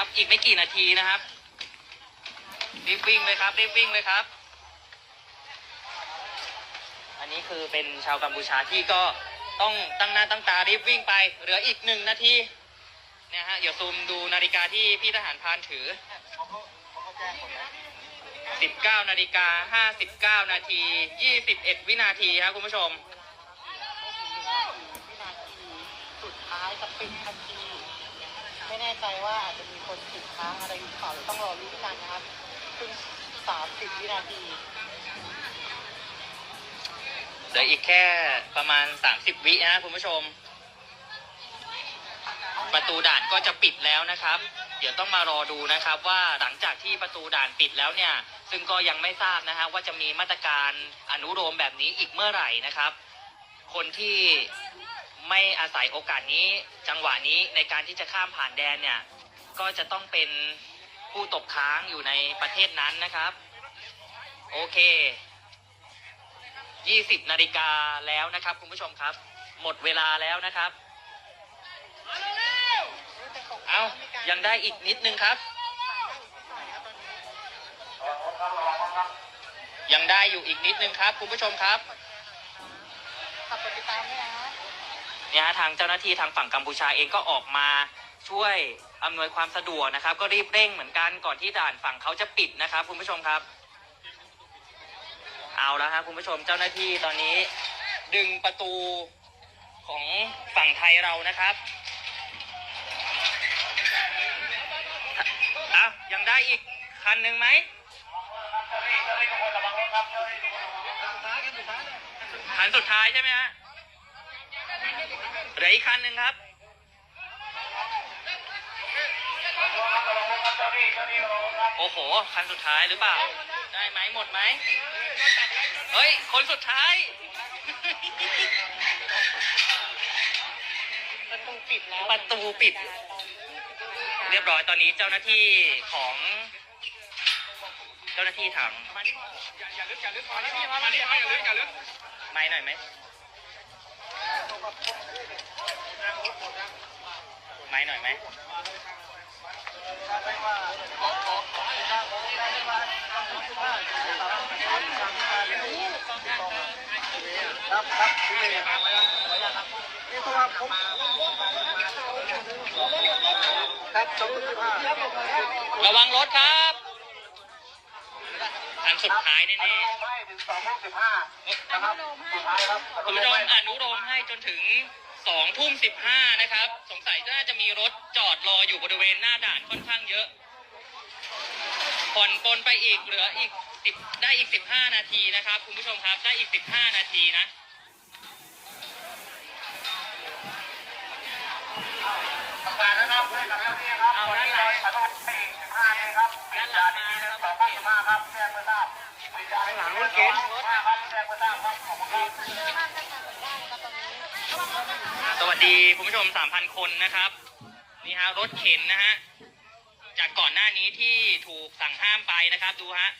ครับ อีกไม่กี่นาทีนะครับรีบวิ่งเลยครับรีบวิ่งเลยครับ อันนี้คือเป็นชาวกัมพูชาที่ก็ต้องตั้งหน้าตั้งตารีบวิ่งไป เหลืออีกหนึ่งนาทีเนี่ยฮะเดี๋ยวซูมดูนาฬิกาที่พี่ทหารพานถือ 19 นาฬิกา 59 นาที 21 วินาทีครับคุณผู้ชมวินาทีสุดท้ายสปรินทันที ไม่แน่ใจว่าอาจจะมีคนติดค้างอะไรอยู่เปล่าต้องรอรู้กันนะครับซึ่งสามสิบวินาทีเหลืออีกแค่ประมาณ30วินะคุณผู้ชม ประตูด่านก็จะปิดแล้วนะครับ เดี๋ยวต้องมารอดูนะครับว่าหลังจากที่ประตูด่านปิดแล้วเนี่ย ซึ่งก็ยังไม่ทราบนะฮะว่าจะมีมาตรการอนุโลมแบบนี้อีกเมื่อไหร่นะครับ คนที่ ไม่อาศัยโอกาสนี้จังหวะนี้ในการที่จะข้ามผ่านแดนเนี่ย ก็จะต้องเป็นผู้ตกค้างอยู่ในประเทศนั้นนะครับ โอเค 20นาฬิกาแล้วนะครับ คุณผู้ชมครับ หมดเวลาแล้วนะครับ เอายังได้อีกนิดนึงครับ ยังได้อยู่อีกนิดนึงครับ คุณผู้ชมครับ ขับกดติดตามด้วยนะ เนี่ยฮะทางเจ้าหน้าที่ทางฝั่งกัมพูชาเองก็ออกมาช่วยอำนวยความสะดวกนะครับ ก็รีบเร่งเหมือนกันก่อนที่ด่านฝั่งเขาจะปิดนะครับ คุณผู้ชมครับ เอาแล้วครับคุณผู้ชมเจ้าหน้าที่ตอนนี้ ดึงประตูของฝั่งไทยเรานะครับอะยังได้อีกคันหนึ่งไหมคันสุดท้ายใช่ไหมฮะ เหลืออีกคันหนึ่งครับโอ้โห คันสุดท้ายหรือเปล่า ได้ไหมหมดไหมเฮ้ย คนสุดท้ายประตูปิดแล้วประตูปิด เรียบร้อยตอนนี้เจ้าหน้าที่ของ เจ้าหน้าที่ถังไม่หน่อยไหม ไม่หน่อยไหมครับครับพี่เมย์ครับนี่คือว่าผมครับสองสิบห้าระวังรถครับ คันสุดท้ายแน่ให้ถึงสองโมงสิบห้านะครับสุดท้ายครับๆคุณผู้ชมอนุโลมให้จนถึงสองทุ่มสิบห้านะครับ สงสัยน่าจะมีรถจอดรออยู่บริเวณหน้าด่านค่อนข้างเยอะ ผ่อนปลนไปอีกเหลืออีกสิบได้อีกสิบห้านาทีนะครับ คุณผู้ชมครับได้อีกสิบห้านาทีนะทำงานนะครับให้กับเจ้าหน้าที่ครับวันนี้เราขอโทษให้สิบห้าเองครับปิดด่านนี้สองโมงสิบห้าครับแจ้งเพื่อทราบปิดด่านหลังรถเก๋งห้าครับแจ้งเพื่อทรา บครับขอบคุณครับสวัสดีคุณผู้ชม 3,000 คนนะครับ นี่ฮะรถเข็นนะฮะ จากก่อนหน้านี้ที่ถูกสั่งห้ามไปนะครับ ดูฮะ